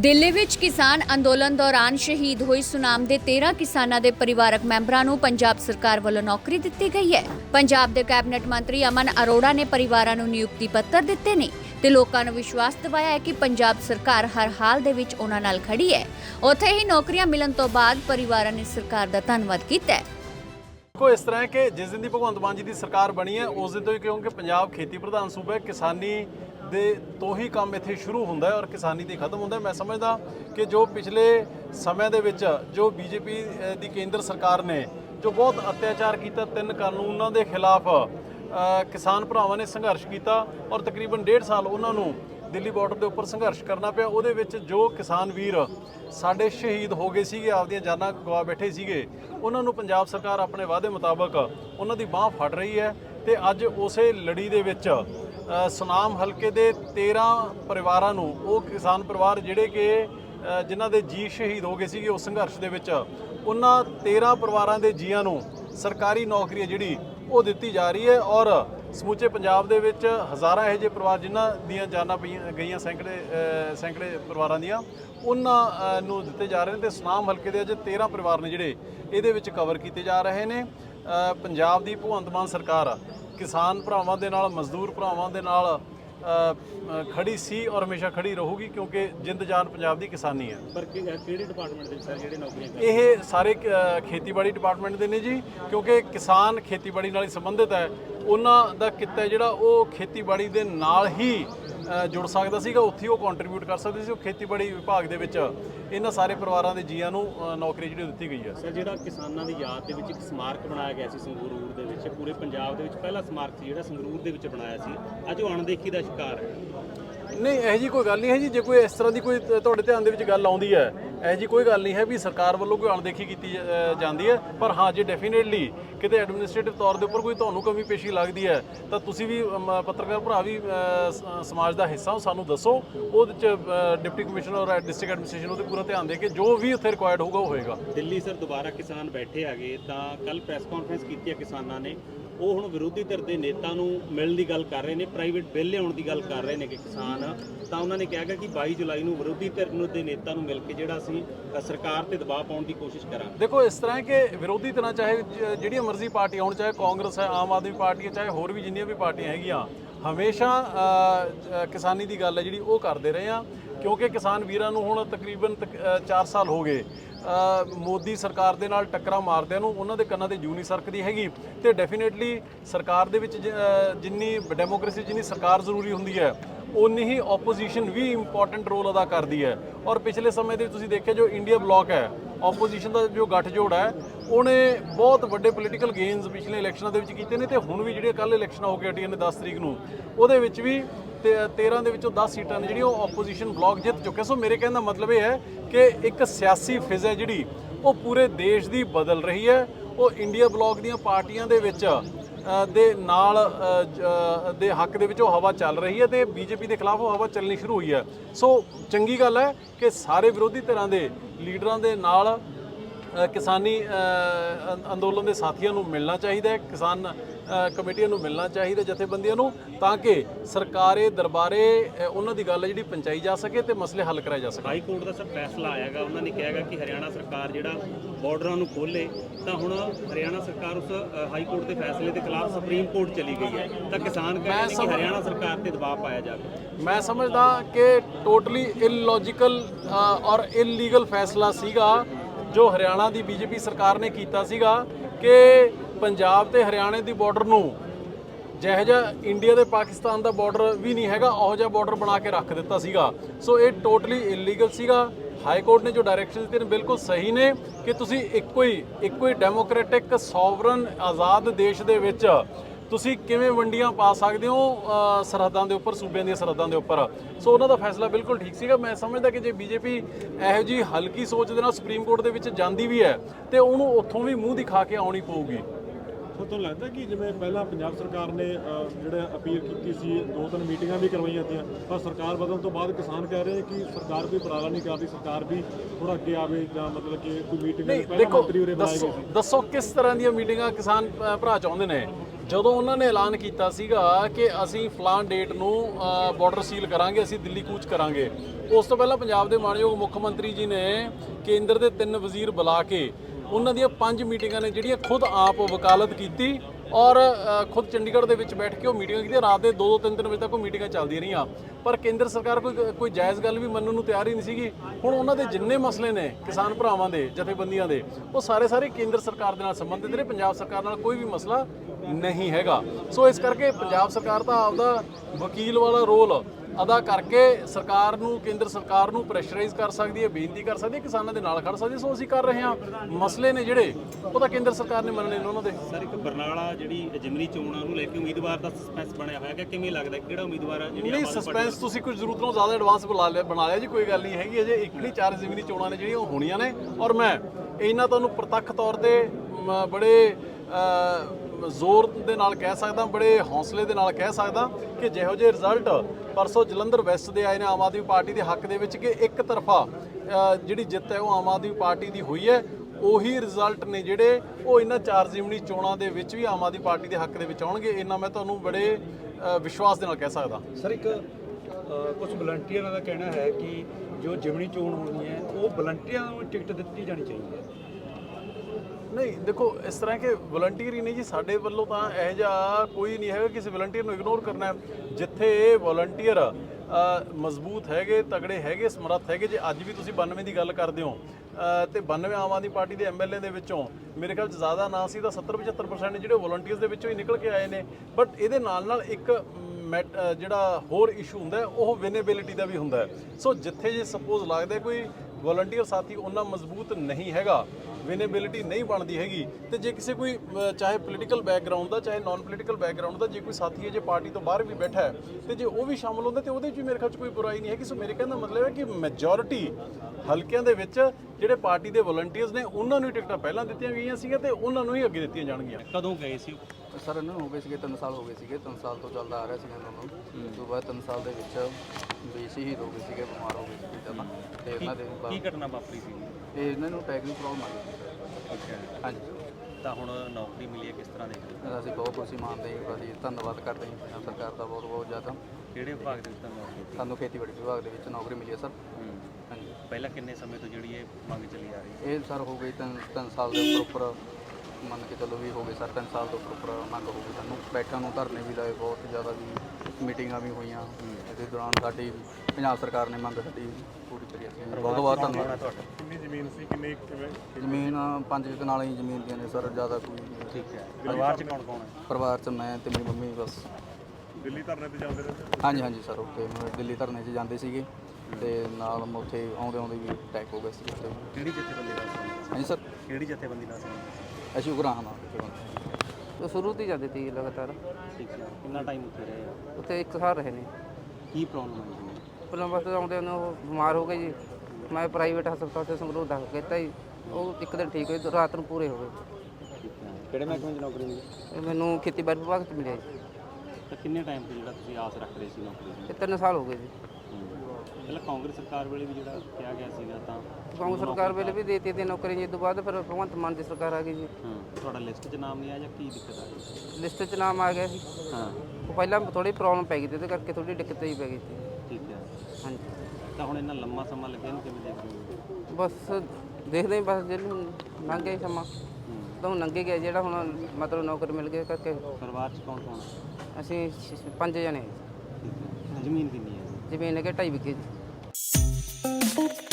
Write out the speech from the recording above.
ਦਿੱਲੀ ਵਿੱਚ ਕਿਸਾਨ ਅੰਦੋਲਨ ਦੌਰਾਨ ਸ਼ਹੀਦ ਹੋਈ ਸੁਨਾਮ ਦੇ 13 ਕਿਸਾਨਾਂ ਦੇ ਪਰਿਵਾਰਕ ਮੈਂਬਰਾਂ ਨੂੰ ਪੰਜਾਬ ਸਰਕਾਰ ਵੱਲੋਂ ਨੌਕਰੀ ਦਿੱਤੀ ਗਈ ਹੈ। ਪੰਜਾਬ ਦੇ ਕੈਬਨਿਟ ਮੰਤਰੀ ਅਮਨ ਅਰੋੜਾ ਨੇ ਪਰਿਵਾਰਾਂ ਨੂੰ ਨਿਯੁਕਤੀ ਪੱਤਰ ਦਿੱਤੇ ਨੇ ਤੇ ਲੋਕਾਂ ਨੂੰ ਵਿਸ਼ਵਾਸ ਦਿਵਾਇਆ ਹੈ ਕਿ ਪੰਜਾਬ ਸਰਕਾਰ ਹਰ ਹਾਲ ਦੇ ਵਿੱਚ ਉਹਨਾਂ ਨਾਲ ਖੜੀ ਹੈ। ਉੱਥੇ ਹੀ ਨੌਕਰੀਆਂ ਮਿਲਣ ਤੋਂ ਬਾਅਦ ਪਰਿਵਾਰਾਂ ਨੇ ਸਰਕਾਰ ਦਾ ਧੰਨਵਾਦ ਕੀਤਾ ਹੈ। ਕੋ ਇਸ ਤਰ੍ਹਾਂ ਹੈ ਕਿ ਜਿਸ ਦਿਨ ਦੀ ਭਗਵੰਤ ਮਾਨ ਜੀ ਦੀ ਸਰਕਾਰ ਬਣੀ ਹੈ, ਉਸ ਦਿਨ ਤੋਂ ਹੀ ਕਿਉਂਕਿ ਪੰਜਾਬ ਖੇਤੀ ਪ੍ਰਧਾਨ ਸੂਬਾ ਹੈ, ਕਿਸਾਨੀ ਦੇ ਤੋਂ ਹੀ ਕੰਮ ਇੱਥੇ ਸ਼ੁਰੂ ਹੁੰਦਾ ਹੈ ਔਰ ਕਿਸਾਨੀ ਤੇ ਖਤਮ ਹੁੰਦਾ ਮੈਂ ਸਮਝਦਾ ਕਿ ਜੋ ਪਿਛਲੇ ਸਮੇਂ ਦੇ ਵਿੱਚ ਜੋ ਬੀਜੇਪੀ ਦੀ ਕੇਂਦਰ ਸਰਕਾਰ ਨੇ ਜੋ ਬਹੁਤ ਅਤਿਆਚਾਰ ਕੀਤਾ, ਤਿੰਨ ਕਾਨੂੰਨਾਂ ਦੇ ਖਿਲਾਫ ਕਿਸਾਨ ਭਰਾਵਾਂ ਨੇ ਸੰਘਰਸ਼ ਕੀਤਾ ਔਰ ਤਕਰੀਬਨ ਡੇਢ ਸਾਲ ਉਹਨਾਂ ਨੂੰ ਦਿੱਲੀ ਬਾਰਡਰ ਦੇ ਉੱਪਰ ਸੰਘਰਸ਼ ਕਰਨਾ ਪਿਆ। ਉਹਦੇ ਵਿੱਚ ਜੋ ਕਿਸਾਨ ਵੀਰ ਸਾਡੇ ਸ਼ਹੀਦ ਹੋ ਗਏ ਸੀਗੇ, ਆਪਦੀਆਂ ਜਾਨਾਂ ਗਵਾ ਬੈਠੇ ਸੀਗੇ, ਉਹਨਾਂ ਨੂੰ ਪੰਜਾਬ ਸਰਕਾਰ ਆਪਣੇ ਵਾਅਦੇ ਮੁਤਾਬਕ ਉਹਨਾਂ ਦੀ ਬਾਹ ਫੜ ਰਹੀ ਹੈ ਤੇ ਅੱਜ ਉਸੇ ਲੜੀ ਦੇ ਵਿੱਚ ਸੁਨਾਮ ਹਲਕੇ ਦੇ 13 ਪਰਿਵਾਰਾਂ ਨੂੰ, ਉਹ ਕਿਸਾਨ ਪਰਿਵਾਰ ਜਿਹੜੇ ਕਿ ਜਿਨ੍ਹਾਂ ਦੇ ਜੀ ਸ਼ਹੀਦ ਹੋ ਗਏ ਸੀਗੇ ਉਸ ਸੰਘਰਸ਼ ਦੇ ਵਿੱਚ, ਉਹਨਾਂ 13 ਪਰਿਵਾਰਾਂ ਦੇ ਜੀਆਂ ਨੂੰ ਸਰਕਾਰੀ ਨੌਕਰੀ ਹੈ ਜਿਹੜੀ ਉਹ ਦਿੱਤੀ ਜਾ ਰਹੀ ਹੈ ਔਰ ਸਮੁੱਚੇ ਪੰਜਾਬ ਦੇ ਵਿੱਚ ਹਜ਼ਾਰਾਂ ਇਹੋ ਜਿਹੇ ਪਰਿਵਾਰ ਜਿਨ੍ਹਾਂ ਦੀਆਂ ਜਾਨਾਂ ਪਈਆਂ, ਗਈਆਂ ਸੈਂਕੜੇ ਸੈਂਕੜੇ ਪਰਿਵਾਰਾਂ ਦੀਆਂ, ਉਹਨਾਂ ਨੂੰ ਦਿੱਤੇ ਜਾ ਰਹੇ ਨੇ ਤੇ ਸੁਨਾਮ ਹਲਕੇ ਦੇ ਅਜੇ 13 ਪਰਿਵਾਰ ਨੇ ਜਿਹੜੇ ਇਹਦੇ ਵਿੱਚ ਕਵਰ ਕੀਤੇ ਜਾ ਰਹੇ ਨੇ। ਪੰਜਾਬ ਦੀ ਭਗਵੰਤ ਮਾਨ ਸਰਕਾਰ ਕਿਸਾਨ ਭਰਾਵਾਂ ਦੇ ਨਾਲ ਮਜ਼ਦੂਰ ਭਰਾਵਾਂ ਦੇ ਨਾਲ ਖੜੀ ਸੀ ਔਰ ਹਮੇਸ਼ਾ ਖੜੀ ਰਹੂਗੀ ਕਿਉਂਕਿ ਜਿੰਦ ਜਾਨ ਪੰਜਾਬ ਦੀ ਕਿਸਾਨੀ ਹੈ ਪਰ ਕਿਹੜੇ ਡਿਪਾਰਟਮੈਂਟ ਦੇ ਸਰ ਜਿਹੜੇ ਨੌਕਰੀਆਂ ਕਰ ਇਹ ਸਾਰੇ ਖੇਤੀਬਾੜੀ ਡਿਪਾਰਟਮੈਂਟ ਦੇ ਨੇ ਜੀ ਕਿਉਂਕਿ ਕਿਸਾਨ ਖੇਤੀਬਾੜੀ ਨਾਲ ਹੀ ਸੰਬੰਧਿਤ ਹੈ। ਉਹਨਾਂ ਦਾ ਕਿੱਤਾ ਜਿਹੜਾ ਉਹ ਖੇਤੀਬਾੜੀ ਦੇ ਨਾਲ ਹੀ ਜੁੜ ਸਕਦਾ ਸੀਗਾ ਉੱਥੇ ਉਹ ਕੰਟਰੀਬਿਊਟ ਕਰ ਸਕਦੇ ਸੀ ਉਹ ਖੇਤੀਬਾੜੀ ਵਿਭਾਗ ਦੇ ਵਿੱਚ। ਇਹਨਾਂ ਸਾਰੇ ਪਰਿਵਾਰਾਂ ਦੇ ਜੀਆਂ ਨੂੰ ਨੌਕਰੀ ਜਿਹੜੀ ਦਿੱਤੀ ਗਈ ਹੈ। ਸਰ ਜਿਹੜਾ ਕਿਸਾਨਾਂ ਦੀ ਯਾਦ ਦੇ ਵਿੱਚ ਇੱਕ ਸਮਾਰਕ ਬਣਾਇਆ ਗਿਆ ਸੀ ਸੰਗਰੂਰ ਦੇ ਵਿੱਚ ਪੂਰੇ ਪੰਜਾਬ ਦੇ ਵਿੱਚ ਪਹਿਲਾ ਸਮਾਰਕ ਸੀ ਜਿਹੜਾ ਸੰਗਰੂਰ ਦੇ ਵਿੱਚ ਬਣਾਇਆ ਸੀ। ਅੱਜ ਉਹ ਅਣਦੇਖੀ ਦਾ ਸ਼ਿਕਾਰ ਹੈ। ਨਹੀਂ ਇਹੋ ਜੀ ਕੋਈ ਗੱਲ ਨਹੀਂ ਹੈ ਜੀ ਜੇ ਕੋਈ ਇਸ ਤਰ੍ਹਾਂ ਦੀ ਕੋਈ ਤੁਹਾਡੇ ਧਿਆਨ ਦੇ ਵਿੱਚ ਗੱਲ ਆਉਂਦੀ ਹੈ ਇਹੋ ਜੀ ਕੋਈ ਗੱਲ ਨਹੀਂ ਹੈ ਵੀ ਸਰਕਾਰ ਵੱਲੋਂ ਕੋਈ ਅਣਦੇਖੀ ਕੀਤੀ ਜ- ਜਾਂਦੀ ਹੈ, ਪਰ ਹਾਂ, ਜੇ ਡੈਫੀਨੇਟਲੀ ਕਿਤੇ ਐਡਮਿਨਿਸਟ੍ਰੇਟਿਵ ਤੌਰ ਦੇ ਉੱਪਰ ਕੋਈ ਤੁਹਾਨੂੰ ਕਮੀ ਪੇਸ਼ੀ ਲੱਗਦੀ ਹੈ, ਤਾਂ ਤੁਸੀਂ ਵੀ ਪੱਤਰਕਾਰ ਭਰਾ ਵੀ ਸਮਾਜ ਦਾ ਹਿੱਸਾ ਹੋ, ਸਾਨੂੰ ਦੱਸੋ। ਉਹਦੇ ਚ ਡਿਪਟੀ ਕਮਿਸ਼ਨਰ ਔਰ ਡਿਸਟ੍ਰਿਕਟ ਐਡਮਿਨਿਸਟ੍ਰੇਸ਼ਨ ਉਹਦੇ ਪੂਰਾ ਧਿਆਨ ਦੇ ਕੇ ਜੋ ਵੀ ਉੱਥੇ ਰਿਕੁਆਇਰਡ ਹੋਊਗਾ, ਉਹ ਹੋਏਗਾ। ਦਿੱਲੀ ਸਰ ਦੁਬਾਰਾ ਕਿਸਾਨ ਬੈਠੇ ਹੈਗੇ, ਤਾਂ ਕੱਲ ਪ੍ਰੈਸ ਕਾਨਫਰੰਸ ਕੀਤੀ ਹੈ ਕਿਸਾਨਾਂ ਨੇ। ਉਹ ਹੁਣ ਵਿਰੋਧੀ ਧਿਰ ਦੇ ਨੇਤਾ ਨੂੰ ਮਿਲਣ ਦੀ ਗੱਲ ਕਰ ਰਹੇ ਨੇ ਪ੍ਰਾਈਵੇਟ ਬਿੱਲ ਲਿਆਉਣ ਦੀ ਗੱਲ ਕਰ ਰਹੇ ਨੇ ਕਿ ਕਿਸਾਨ। ਤਾਂ ਉਹਨਾਂ ਨੇ ਕਿਹਾ ਗਿਆ ਕਿ 22 ਜੁਲਾਈ ਨੂੰ ਵਿਰੋਧੀ ਧਿਰ ਨੂੰ ਦੇ ਨੇਤਾ ਨੂੰ ਮਿਲ ਕੇ ਜਿਹੜਾ ਅਸੀਂ ਸਰਕਾਰ ਤੇ ਦਬਾਅ ਪਾਉਣ ਦੀ ਕੋਸ਼ਿਸ਼ ਕਰਾਂਗੇ। ਦੇਖੋ, ਇਸ ਤਰ੍ਹਾਂ ਹੈ ਕਿ ਵਿਰੋਧੀ ਧਿਰਾਂ ਚਾਹੇ ਜਿਹੜੀਆਂ ਮਰਜ਼ੀ ਪਾਰਟੀਆਂ ਹੋਣ, ਚਾਹੇ ਕਾਂਗਰਸ ਹੈ, ਆਮ ਆਦਮੀ ਪਾਰਟੀ ਹੈ, ਚਾਹੇ ਹੋਰ ਵੀ ਜਿੰਨੀਆਂ ਵੀ ਪਾਰਟੀਆਂ ਹੈਗੀਆਂ, ਹਮੇਸ਼ਾ ਕਿਸਾਨੀ ਦੀ ਗੱਲ ਹੈ ਜਿਹੜੀ ਉਹ ਕਰਦੇ ਰਹੇ ਆ। ਕਿਉਂਕਿ ਕਿਸਾਨ ਵੀਰਾਂ ਨੂੰ ਹੁਣ ਤਕਰੀਬਨ 4 ਸਾਲ ਹੋ ਗਏ। ਮੋਦੀ ਸਰਕਾਰ ਦੇ ਨਾਲ ਟੱਕਰਾਂ ਮਾਰਦਿਆਂ ਨੂੰ ਉਹਨਾਂ ਦੇ ਕੰਨਾਂ ਤੇ ਜੂ ਨਹੀਂ ਸਰਕਦੀ ਹੈਗੀ ਤੇ ਡੈਫੀਨੇਟਲੀ ਸਰਕਾਰ ਦੇ ਵਿੱਚ ਜਿੰਨੀ ਡੈਮੋਕ੍ਰੇਸੀ ਜਿੰਨੀ ਸਰਕਾਰ ਜ਼ਰੂਰੀ ਹੁੰਦੀ ਹੈ ਉਨੀ ਹੀ ਆਪੋਜੀਸ਼ਨ ਵੀ ਇੰਪੋਰਟੈਂਟ ਰੋਲ ਅਦਾ ਕਰਦੀ ਹੈ। ਔਰ ਪਿਛਲੇ ਸਮੇਂ ਦੇ ਤੁਸੀਂ ਦੇਖਿਆ ਜੋ ਇੰਡੀਆ ਬਲੌਕ ਹੈ ਆਪੋਜੀਸ਼ਨ ਦਾ ਜੋ ਗੱਠਜੋੜ ਹੈ ਉਹਨੇ ਬਹੁਤ ਵੱਡੇ ਪੋਲੀਟੀਕਲ ਗੇਨਸ ਪਿਛਲੇ ਇਲੈਕਸ਼ਨਾਂ ਦੇ ਵਿੱਚ ਕੀਤੇ ਨੇ ਤੇ ਹੁਣ ਵੀ ਜਿਹੜੀਆਂ ਕੱਲ ਇਲੈਕਸ਼ਨਾਂ ਹੋ ਕੇ ਹਟੀਆਂ ਨੇ 10 ਤਰੀਕ ਨੂੰ, ਉਹਦੇ ਵਿੱਚ ਵੀ ਤੇ 13 ਦੇ ਵਿੱਚੋਂ 10 ਸੀਟਾਂ ਨੇ ਜਿਹੜੀਆਂ ਉਹ ਆਪੋਜੀਸ਼ਨ ਬਲੌਕ ਜਿੱਤ ਚੁੱਕੇ। ਸੋ ਮੇਰੇ ਕਹਿਣ ਦਾ ਮਤਲਬ ਇਹ ਹੈ ਕਿ ਇੱਕ ਸਿਆਸੀ ਫਿਜ਼ ਹੈ ਜਿਹੜੀ, ਉਹ ਪੂਰੇ ਦੇਸ਼ ਦੀ ਬਦਲ ਰਹੀ ਹੈ। ਉਹ ਇੰਡੀਆ ਬਲੌਕ ਦੀਆਂ ਪਾਰਟੀਆਂ ਦੇ ਵਿੱਚ ਦੇ ਨਾਲ ਦੇ ਹੱਕ ਦੇ ਵਿੱਚ ਉਹ ਹਵਾ ਚੱਲ ਰਹੀ ਹੈ ਤੇ ਬੀਜੇਪੀ ਦੇ ਖਿਲਾਫ ਉਹ ਹਵਾ ਚੱਲਣੀ ਸ਼ੁਰੂ ਹੋਈ ਹੈ। ਸੋ ਚੰਗੀ ਗੱਲ ਹੈ ਕਿ ਸਾਰੇ ਵਿਰੋਧੀ ਧਿਰਾਂ ਦੇ ਲੀਡਰਾਂ ਦੇ ਨਾਲ ਕਿਸਾਨੀ ਅੰਦੋਲਨ ਦੇ ਸਾਥੀਆਂ ਨੂੰ ਮਿਲਣਾ ਚਾਹੀਦਾ ਹੈ ਕਿਸਾਨ ਕਮੇਟੀਆਂ ਨੂੰ ਮਿਲਣਾ ਚਾਹੀਦਾ ਜਥੇਬੰਦੀਆਂ ਨੂੰ ਤਾਂ ਕਿ ਸਰਕਾਰੇ ਦਰਬਾਰੇ ਉਹਨਾਂ ਦੀ ਗੱਲ ਜਿਹੜੀ ਪਹੁੰਚਾਈ ਜਾ ਸਕੇ ਤੇ ਮਸਲੇ ਹੱਲ ਕਰਾਏ ਜਾ ਸਕਣ ਹਾਈ ਕੋਰਟ ਦਾ ਸਰ ਫੈਸਲਾ ਆਇਆਗਾ ਉਹਨਾਂ ਨੇ ਕਿਹਾਗਾ ਕਿ ਹਰਿਆਣਾ ਸਰਕਾਰ ਜਿਹੜਾ ਬਾਰਡਰਾਂ ਨੂੰ ਖੋਲੇ ਤਾਂ ਹੁਣ ਹਰਿਆਣਾ ਸਰਕਾਰ ਉਸ ਹਾਈ ਕੋਰਟ ਦੇ ਫੈਸਲੇ ਦੇ ਖਿਲਾਫ ਸੁਪਰੀਮ ਕੋਰਟ ਚਲੀ ਗਈ ਹੈ। ਤਾਂ ਕਿਸਾਨ ਕਹਿੰਦੇ ਨੇ ਕਿ ਹਰਿਆਣਾ ਸਰਕਾਰ ਤੇ ਦਬਾਅ ਪਾਇਆ ਜਾਵੇ। ਮੈਂ ਸਮਝਦਾ ਕਿ ਟੋਟਲੀ ਇਲਲੋਜੀਕਲ ਔਰ ਇਲੀਗਲ ਫੈਸਲਾ ਸੀਗਾ। ਜੋ ਹਰਿਆਣਾ ਦੀ ਬੀਜੇਪੀ ਸਰਕਾਰ ਨੇ ਕੀਤਾ ਸੀਗਾ ਕਿ ਪੰਜਾਬ ਤੇ ਹਰਿਆਣੇ ਦੀ ਬਾਰਡਰ ਨੂੰ ਜਿਹੋ ਜਿਹਾ ਇੰਡੀਆ ਤੇ ਪਾਕਿਸਤਾਨ ਦਾ ਬਾਰਡਰ ਵੀ ਨਹੀਂ ਹੈਗਾ, ਉਹੋ ਜਿਹਾ ਬਾਰਡਰ ਬਣਾ ਕੇ ਰੱਖ ਦਿੱਤਾ ਸੀਗਾ। ਸੋ ਇਹ ਟੋਟਲੀ ਇਲੀਗਲ ਸੀਗਾ। ਹਾਈ ਕੋਰਟ ਨੇ ਜੋ ਡਾਇਰੈਕਸ਼ਨ ਦਿੱਤੇ ਨੇ, ਬਿਲਕੁਲ ਸਹੀ ਨੇ ਕਿ ਤੁਸੀਂ ਇੱਕੋ ਹੀ ਇੱਕੋ ਹੀ ਡੈਮੋਕ੍ਰੈਟਿਕ ਸੋਵਰਨ ਆਜ਼ਾਦ ਦੇਸ਼ ਦੇ ਵਿੱਚ ਤੁਸੀਂ ਕਿਵੇਂ ਵੰਡੀਆਂ ਪਾ ਸਕਦੇ ਹੋ ਸਰਹੱਦਾਂ ਦੇ ਉੱਪਰ ਸੂਬਿਆਂ ਦੀਆਂ ਸਰਹੱਦਾਂ ਦੇ ਉੱਪਰ? ਸੋ ਉਹਨਾਂ ਦਾ ਫੈਸਲਾ ਬਿਲਕੁਲ ਠੀਕ ਸੀਗਾ। ਮੈਂ ਸਮਝਦਾ ਕਿ ਜੇ ਬੀਜੇਪੀ ਇਹੋ ਜੀ ਹਲਕੀ ਸੋਚ ਦੇ ਨਾਲ ਸੁਪਰੀਮ ਕੋਰਟ ਦੇ ਵਿੱਚ ਜਾਂਦੀ ਵੀ ਹੈ ਤੇ ਉਹਨੂੰ ਉੱਥੋਂ ਵੀ ਮੂੰਹ ਦਿਖਾ ਕੇ ਆਉਣੀ ਪਊਗੀ। ਤੁਹਾਨੂੰ ਲੱਗਦਾ ਕਿ ਜਿਵੇਂ ਪਹਿਲਾਂ ਪੰਜਾਬ ਸਰਕਾਰ ਨੇ ਜਿਹੜਾ ਅਪੀਲ ਕੀਤੀ ਸੀ ਦੋ ਤਿੰਨ ਮੀਟਿੰਗਾਂ ਵੀ ਕਰਵਾਈਆਂ ਤੀਆਂ ਪਰ ਸਰਕਾਰ ਬਦਲਣ ਤੋਂ ਬਾਅਦ ਕਿਸਾਨ ਕਹਿ ਰਹੇ ਕਿ ਸਰਕਾਰ ਕੋਈ ਉਪਰਾਲਾ ਨਹੀਂ ਕਰਦੀ ਸਰਕਾਰ ਵੀ ਥੋੜਾ ਅੱਗੇ ਆਵੇ ਜਾਂ ਮਤਲਬ ਕਿ ਕੋਈ ਮੀਟਿੰਗ ਪਹਿਲਾਂ ਮੰਤਰੀ ਉਰੇ ਬੁਲਾਏ ਦੱਸੋ ਗਏ ਸੀ। ਦੱਸੋ ਕਿਸ ਤਰ੍ਹਾਂ ਦੀਆਂ ਮੀਟਿੰਗਾਂ ਕਿਸਾਨ ਭਰਾ ਚਾਹੁੰਦੇ ਨੇ? ਜਦੋਂ ਉਹਨਾਂ ਨੇ ਐਲਾਨ ਕੀਤਾ ਸੀਗਾ ਕਿ ਅਸੀਂ ਫਲਾਨ ਡੇਟ ਨੂੰ ਬਾਰਡਰ ਸੀਲ ਕਰਾਂਗੇ, ਅਸੀਂ ਦਿੱਲੀ ਕੂਚ ਕਰਾਂਗੇ, ਉਸ ਤੋਂ ਪਹਿਲਾਂ ਪੰਜਾਬ ਦੇ ਮਾਨਯੋਗ ਮੁੱਖ ਮੰਤਰੀ ਜੀ ਨੇ ਕੇਂਦਰ ਦੇ ਤਿੰਨ ਵਜ਼ੀਰ ਬੁਲਾ ਕੇ ਉਹਨਾਂ ਦੀਆਂ ਪੰਜ ਮੀਟਿੰਗਾਂ ਨੇ ਜਿਹੜੀਆਂ ਖੁਦ ਆਪ ਵਕਾਲਤ ਕੀਤੀ ਔਰ ਖੁਦ ਚੰਡੀਗੜ੍ਹ ਦੇ ਵਿੱਚ ਬੈਠ ਕੇ ਉਹ ਮੀਟਿੰਗਾਂ ਕੀਤੀਆਂ। ਰਾਤ ਦੇ 2-2 3-3 ਵਜੇ ਤੱਕ ਉਹ ਮੀਟਿੰਗਾਂ ਚੱਲਦੀਆਂ ਰਹੀਆਂ। ਪਰ ਕੇਂਦਰ ਸਰਕਾਰ ਕੋਈ ਕੋਈ ਜਾਇਜ਼ ਗੱਲ ਵੀ ਮੰਨਣ ਨੂੰ ਤਿਆਰ ਹੀ ਨਹੀਂ ਸੀਗੀ। ਹੁਣ ਉਹਨਾਂ ਦੇ ਜਿੰਨੇ ਮਸਲੇ ਨੇ, ਕਿਸਾਨ ਭਰਾਵਾਂ ਦੇ, ਜਥੇਬੰਦੀਆਂ ਦੇ, ਉਹ ਸਾਰੇ ਸਾਰੇ ਕੇਂਦਰ ਸਰਕਾਰ ਦੇ ਨਾਲ ਸੰਬੰਧਿਤ ਨੇ। ਪੰਜਾਬ ਸਰਕਾਰ ਨਾਲ ਕੋਈ ਵੀ ਮਸਲਾ ਨਹੀਂ ਹੈਗਾ। ਸੋ ਇਸ ਕਰਕੇ ਪੰਜਾਬ ਸਰਕਾਰ ਤਾਂ ਆਪਦਾ ਵਕੀਲ ਵਾਲਾ ਰੋਲ ਅਦਾ ਕਰਕੇ ਸਰਕਾਰ ਨੂੰ ਕੇਂਦਰ ਸਰਕਾਰ ਨੂੰ ਪ੍ਰੈਸ਼ਰਾਈਜ਼ ਕਰ ਸਕਦੀ ਹੈ ਬੇਨਤੀ ਕਰ ਸਕਦੀ ਹੈ ਕਿਸਾਨਾਂ ਦੇ ਨਾਲ ਖੜ ਸਕਦੀ ਹੈ। ਸੋ ਅਸੀਂ ਕਰ ਰਹੇ ਹਾਂ। ਮਸਲੇ ਨੇ ਜਿਹੜੇ ਉਹ ਤਾਂ ਕੇਂਦਰ ਸਰਕਾਰ ਨੇ ਮੰਨਣੇ ਨੇ ਉਹਨਾਂ ਦੇ। ਸਰ ਇੱਕ ਬਰਨਾਲਾ ਜਿਹੜੀ ਜਿਮਨੀ ਚੋਣਾਂ ਨੂੰ ਲੈ ਕੇ ਉਮੀਦਵਾਰ ਦਾ ਸਸਪੈਂਸ ਬਣਿਆ ਹੋਇਆ ਕਿ ਕਿਵੇਂ ਲੱਗਦਾ ਕਿਹੜਾ ਉਮੀਦਵਾਰ ਜਿਹੜੀ ਨਹੀਂ ਸਸਪੈਂਸ ਤੁਸੀਂ ਕੁਝ ਜ਼ਰੂਰਤ ਨਾਲੋਂ ਜ਼ਿਆਦਾ ਐਡਵਾਂਸ ਬੁਲਾ ਲਿਆ ਬਣਾ ਲਿਆ ਜੀ ਕੋਈ ਗੱਲ ਨਹੀਂ ਹੈਗੀ। ਅਜੇ ਇੱਕ ਨਹੀਂ ਚਾਰ ਜ਼ਮੀਨੀ ਚੋਣਾਂ ਨੇ ਜਿਹੜੀਆਂ ਉਹ ਹੋਣੀਆਂ ਨੇ। ਔਰ ਮੈਂ ਇਹਨਾਂ ਤੁਹਾਨੂੰ ਪ੍ਰਤੱਖ ਤੌਰ ਤੇ ਬੜੇ ਜ਼ੋਰ ਦੇ ਨਾਲ ਕਹਿ ਸਕਦਾ, ਬੜੇ ਹੌਸਲੇ ਦੇ ਨਾਲ ਕਹਿ ਸਕਦਾ ਕਿ ਜਿਹੋ ਜਿਹੇ ਰਿਜ਼ਲਟ ਪਰਸੋਂ ਜਲੰਧਰ ਵੈਸਟ ਦੇ ਆਏ ਨੇ ਆਮ ਆਦਮੀ ਪਾਰਟੀ ਦੇ ਹੱਕ ਦੇ ਵਿੱਚ ਕਿ ਇੱਕ ਤਰਫਾ ਜਿਹੜੀ ਜਿੱਤ ਹੈ ਉਹ ਆਮ ਆਦਮੀ ਪਾਰਟੀ ਦੀ ਹੋਈ ਹੈ, ਉਹੀ ਰਿਜ਼ਲਟ ਨੇ ਜਿਹੜੇ ਉਹ ਇਹਨਾਂ ਚਾਰ ਜ਼ਿਮਨੀ ਚੋਣਾਂ ਦੇ ਵਿੱਚ ਵੀ ਆਮ ਆਦਮੀ ਪਾਰਟੀ ਦੇ ਹੱਕ ਦੇ ਵਿੱਚ ਆਉਣਗੇ ਇਹਨਾਂ ਮੈਂ ਤੁਹਾਨੂੰ ਬੜੇ ਵਿਸ਼ਵਾਸ ਦੇ ਨਾਲ ਕਹਿ ਸਕਦਾ। ਸਰ, ਇੱਕ ਕੁਝ ਵਲੰਟੀਅਰਾਂ ਦਾ ਕਹਿਣਾ ਹੈ ਕਿ ਜੋ ਜਿਮਨੀ ਚੋਣ ਹੋਣੀ ਹੈ, ਉਹ ਵਲੰਟੀਅਰਾਂ ਨੂੰ ਟਿਕਟ ਦਿੱਤੀ ਜਾਣੀ ਚਾਹੀਦੀ ਹੈ। ਨਹੀਂ ਦੇਖੋ ਇਸ ਤਰ੍ਹਾਂ ਕਿ ਵਲੰਟੀਅਰ ਹੀ ਨਹੀਂ ਜੀ ਸਾਡੇ ਵੱਲੋਂ ਤਾਂ ਇਹ ਜਿਹਾ ਕੋਈ ਨਹੀਂ ਹੈਗਾ ਕਿਸੇ ਵਲੰਟੀਅਰ ਨੂੰ ਇਗਨੋਰ ਕਰਨਾ ਜਿੱਥੇ ਵਲੰਟੀਅਰ ਮਜ਼ਬੂਤ ਹੈਗੇ ਤਗੜੇ ਹੈਗੇ ਸਮਰੱਥ ਹੈਗੇ ਜੇ ਅੱਜ ਵੀ ਤੁਸੀਂ 92 ਦੀ ਗੱਲ ਕਰਦੇ ਹੋ ਅ, ਤੇ 92 ਆਮ ਆਦਮੀ ਪਾਰਟੀ ਦੇ ਐਮਐਲਏ ਦੇ ਵਿੱਚੋਂ ਮੇਰੇ ਖਿਆਲ 'ਚ ਜ਼ਿਆਦਾ ਨਾ ਸੀ ਤਾਂ 70 75% ਜਿਹੜੇ ਵਲੰਟੀਅਰਸ ਦੇ ਵਿੱਚੋਂ ਹੀ ਨਿਕਲ ਕੇ ਆਏ ਨੇ। ਬਟ ਇਹਦੇ ਨਾਲ ਨਾਲ ਇੱਕ ਮੈਟ- ਜਿਹੜਾ ਹੋਰ ਇਸ਼ੂ ਹੁੰਦਾ ਉਹ ਵਿਨੇਬਿਲਿਟੀ ਦਾ ਵੀ ਹੁੰਦਾ ਸੋ ਜਿੱਥੇ ਜੇ ਸਪੋਜ਼ ਲੱਗਦਾ ਕੋਈ ਵਲੰਟੀਅਰ ਸਾਥੀ ਉਹਨਾਂ ਮਜ਼ਬੂਤ ਨਹੀਂ ਹੈਗਾ, ਵਿਨੇਬਿਲਿਟੀ ਨਹੀਂ ਬਣਦੀ ਹੈਗੀ। ਤੇ ਜੇ ਕਿਸੇ ਕੋਈ ਚਾਹੇ ਪੋਲੀਟੀਕਲ ਬੈਕਗ੍ਰਾਉਂਡ ਦਾ, ਚਾਹੇ ਨਾਨ ਪੋਲੀਟੀਕਲ ਬੈਕਗ੍ਰਾਉਂਡ ਦਾ, ਜੇ ਕੋਈ ਸਾਥੀ ਹੈ, ਜੇ ਪਾਰਟੀ ਤੋਂ ਬਾਹਰ ਵੀ ਬੈਠਾ ਹੈ, ਤੇ ਜੇ ਉਹ ਵੀ ਸ਼ਾਮਲ ਹੁੰਦਾ, ਤੇ ਉਹਦੇ 'ਚ ਵੀ ਮੇਰੇ ਖਿਆਲ 'ਚ ਕੋਈ ਬੁਰਾਈ ਨਹੀਂ ਹੈਗੀ ਸੋ ਮੇਰੇ ਕਹਿਣ ਦਾ ਮਤਲਬ ਹੈ ਕਿ ਮੈਜੋਰਿਟੀ ਹਲਕਿਆਂ ਦੇ ਵਿੱਚ ਜਿਹੜੇ ਪਾਰਟੀ ਦੇ ਵਲੰਟੀਅਰਸ ਨੇ, ਉਹਨਾਂ ਨੂੰ ਹੀ ਟਿਕਟਾਂ ਪਹਿਲਾਂ ਦਿੱਤੀਆਂ ਗਈਆਂ ਸੀਗੀਆਂ ਤੇ ਉਹਨਾਂ ਨੂੰ ਹੀ ਅੱਗੇ ਦਿੱਤੀਆਂ ਜਾਣਗੀਆਂ। ਕਦੋਂ ਗਏ ਸੀ ਸਰ ਇਹਨਾਂ ਨੂੰ ਹੋ ਗਏ ਸੀਗੇ 3 ਸਾਲ ਹੋ ਗਏ ਸੀਗੇ 3 ਸਾਲ ਤੋਂ ਚੱਲਦਾ ਆ ਰਿਹਾ ਸੀਗਾ ਇਹਨਾਂ ਨੂੰ। ਉਸ ਤੋਂ ਬਾਅਦ 3 ਸਾਲ ਦੇ ਵਿੱਚ ਵੀ ਸ਼ਹੀਦ ਹੋ ਗਏ ਸੀਗੇ ਬਿਮਾਰ ਹੋ ਗਏ ਸੀਗੇ ਜਦੋਂ ਤੇ ਇਹਨਾਂ ਦੇ ਕੀ ਘਟਨਾ ਵਾਪਰੀ ਸੀ? ਤੇ ਇਹਨਾਂ ਨੂੰ ਦੀ ਪ੍ਰੋਬਲਮ ਆ ਗਈ ਸੀ। ਠੀਕ ਹੈ ਹਾਂਜੀ। ਤਾਂ ਹੁਣ ਨੌਕਰੀ ਮਿਲੀ ਹੈ ਕਿਸ ਤਰ੍ਹਾਂ ਦੇ? ਤਾਂ ਅਸੀਂ ਬਹੁਤ ਖੁਸ਼ੀ ਮਾਣਦੇ ਹਾਂ ਭਾਜੀ ਧੰਨਵਾਦ ਕਰਦੇ ਹਾਂ ਪੰਜਾਬ ਸਰਕਾਰ ਦਾ ਬਹੁਤ ਬਹੁਤ ਜ਼ਿਆਦਾ। ਕਿਹੜੇ ਵਿਭਾਗ ਦੇ ਵਿੱਚ ਤਾਂ ਨੌਕਰੀ ਸਾਨੂੰ ਖੇਤੀਬਾੜੀ ਵਿਭਾਗ ਦੇ ਵਿੱਚ ਨੌਕਰੀ ਮਿਲੀ ਹੈ ਸਰ। ਹੂੰ। ਹਾਂਜੀ। ਪਹਿਲਾਂ ਕਿੰਨੇ ਸਮੇਂ ਤੋਂ ਜਿਹੜੀ ਇਹ ਮੰਗ ਚੱਲੀ ਆ ਰਹੀ? ਹੈ ਇਹ ਸਰ ਹੋ ਗਈ 3 3 ਸਾਲ ਦੇ ਉੱਪਰ ਉੱਪਰ ਮੰਨ ਕੇ ਚੱਲੋ ਵੀ ਹੋ ਗਏ ਸਰ 3 ਸਾਲ ਤੋਂ ਉੱਪਰ ਉੱਪਰ ਮੰਗ ਹੋ ਗਈ ਸਾਨੂੰ। ਬੈਠਣ ਨੂੰ ਧਰਨੇ ਵੀ ਲਾਏ ਬਹੁਤ ਜ਼ਿਆਦਾ ਵੀ ਮੀਟਿੰਗਾਂ ਵੀ ਹੋਈਆਂ। ਇਹਦੇ ਦੌਰਾਨ ਸਾਡੀ ਪੰਜਾਬ ਸਰਕਾਰ ਨੇ ਮੰਗ ਸਾਡੀ ਪੂਰੀ ਕਰੀ ਅਸੀਂ। ਬਹੁਤ ਬਹੁਤ ਧੰਨਵਾਦ। ਕਿੰਨੀ ਜ਼ਮੀਨ ਸੀ ਕਿੰਨੇ ਕਿਵੇਂ? ਜ਼ਮੀਨ ਪੰਜ ਕਨਾਲਾਂ ਹੀ ਜ਼ਮੀਨ ਦੀਆਂ ਨੇ ਸਰ ਜ਼ਿਆਦਾ ਕੋਈ। ਠੀਕ ਹੈ। ਪਰਿਵਾਰ 'ਚ ਕੌਣ ਕੌਣ ਹੈ? ਪਰਿਵਾਰ 'ਚ ਮੈਂ ਤੇ ਮੇਰੀ ਮੰਮੀ ਬਸ। ਦਿੱਲੀ ਧਰਨੇ ਤੇ ਜਾਂਦੇ ਰਹੇ ਹਾਂਜੀ ਹਾਂਜੀ ਸਰ ਉੱਥੇ ਮੈਂ ਦਿੱਲੀ ਧਰਨੇ 'ਚ ਜਾਂਦੇ ਸੀਗੇ ਤੇ ਨਾਲ ਉੱਥੇ ਆਉਂਦੇ ਆਉਂਦੇ ਵੀ ਅਟੈਕ ਹੋ ਗਿਆ ਸੀ ਉੱਥੇ। ਕਿਹੜੀ ਜਥੇਬੰਦੀ ਨਾਲ ਸੀ? ਹਾਂਜੀ ਸਰ। ਕਿਹੜੀ ਜਥੇਬੰਦੀ ਨਾਲ ਸੰਬੰਧ ਸੀ? ਅਸ਼ੂ ਗਰਾਹਾਂ ਨਾਲ ਉਹ ਸ਼ੁਰੂ ਤੋਂ ਹੀ ਜਾਂਦੇ ਸੀ ਲਗਾਤਾਰ। ਠੀਕ ਹੈ। ਕਿੰਨਾ ਟਾਈਮ ਉੱਥੇ ਰਹੇ ਆ? ਉੱਥੇ ਇੱਕ ਸਾਲ ਰਹੇ ਨੇ। ਕੀ ਪ੍ਰੋਬਲਮ ਆਈ ਸੀ ਪਹਿਲਾਂ ਬਸ ਆਉਂਦੇ ਨੇ ਉਹ ਬਿਮਾਰ ਹੋ ਗਏ ਜੀ। ਮੈਂ ਪ੍ਰਾਈਵੇਟ ਹਸਪਤਾਲ ਤੇ ਸੰਗਰੂਰ ਦਾਖਲ ਕੀਤਾ ਜੀ। ਉਹ ਇੱਕ ਦਿਨ ਠੀਕ ਹੋਏ ਰਾਤ ਨੂੰ ਪੂਰੇ ਹੋ ਗਏ। ਠੀਕ ਹੈ। ਕਿਹੜੇ ਮਹਿਕਮੇ 'ਚ ਨੌਕਰੀ ਮਿਲੀ? ਇਹ ਮੈਨੂੰ ਖੇਤੀਬਾੜੀ ਵਿਭਾਗ ਚ ਮਿਲਿਆ ਜੀ। ਤਾਂ ਕਿੰਨੇ ਟਾਈਮ ਤੋਂ ਜਿਹੜਾ ਤੁਸੀਂ ਆਸ ਰੱਖ ਰਹੇ ਸੀ ਨੌਕਰੀ ਦੀ ਇਹ ਤਿੰਨ ਸਾਲ ਹੋ ਗਏ ਜੀ। ਪਹਿਲਾਂ ਕਾਂਗਰਸ ਸਰਕਾਰ ਵੇਲੇ ਵੀ ਜਿਹੜਾ ਕਿਹਾ ਗਿਆ ਸੀਗਾ ਤਾਂ ਕਾਂਗਰਸ ਸਰਕਾਰ ਵੇਲੇ ਵੀ ਦੇਤੀ। ਤੇ ਨੌਕਰੀ ਜੀ ਤੋਂ ਬਾਅਦ ਫਿਰ ਭਗਵੰਤ ਮਾਨ ਦੀ ਸਰਕਾਰ ਆ ਗਈ ਜੀ। ਹਾਂ ਤੁਹਾਡਾ ਲਿਸਟ 'ਚ ਨਾਮ ਨਹੀਂ ਆਇਆ ਜਾਂ ਕੀ ਦਿੱਕਤ ਆ ਗਈ ਲਿਸਟ 'ਚ ਨਾਮ ਆ ਗਿਆ ਸੀ। ਹਾਂ। ਉਹ ਪਹਿਲਾਂ ਥੋੜੀ ਪ੍ਰੋਬਲਮ ਪੈ ਗਈ ਤੇ ਉਹਦੇ ਕਰਕੇ ਥੋੜੀ ਦਿੱਕਤ ਹੀ ਪੈ ਗਈ ਸੀ। ਠੀਕ ਹੈ। ਹਾਂਜੀ। ਤਾਂ ਹੁਣ ਇੰਨਾ ਲੰਮਾ ਸਮਾਂ ਲੱਗਿਆ ਨੂੰ ਕਿਵੇਂ ਦੇਖਦੇ ਹੋ? ਬਸ ਦੇਖਦੇ ਹਾਂ ਬਸ ਜਿਹਨੂੰ ਲੰਘ ਗਿਆ ਸਮਾਂ। ਹੂੰ। ਤਾਂ ਹੁਣ ਲੰਘੇ ਗਿਆ ਜਿਹੜਾ ਹੁਣ ਮਤਲਬ ਨੌਕਰੀ ਮਿਲ ਗਈ ਕਰਕੇ ਪਰਿਵਾਰ 'ਚ ਕੌਣ ਕੌਣ ਹੈ ਅਸੀਂ ਛ- ਪੰਜ ਜਣੇ। ਠੀਕ ਹੈ। ਜ਼ਮੀਨ ਕਿੰਨੀ ਹੈ? ਜ਼ਮੀਨ ਹੈਗੇ ਢਾਈ ਵਿਗੇ ਜੀ Thank you.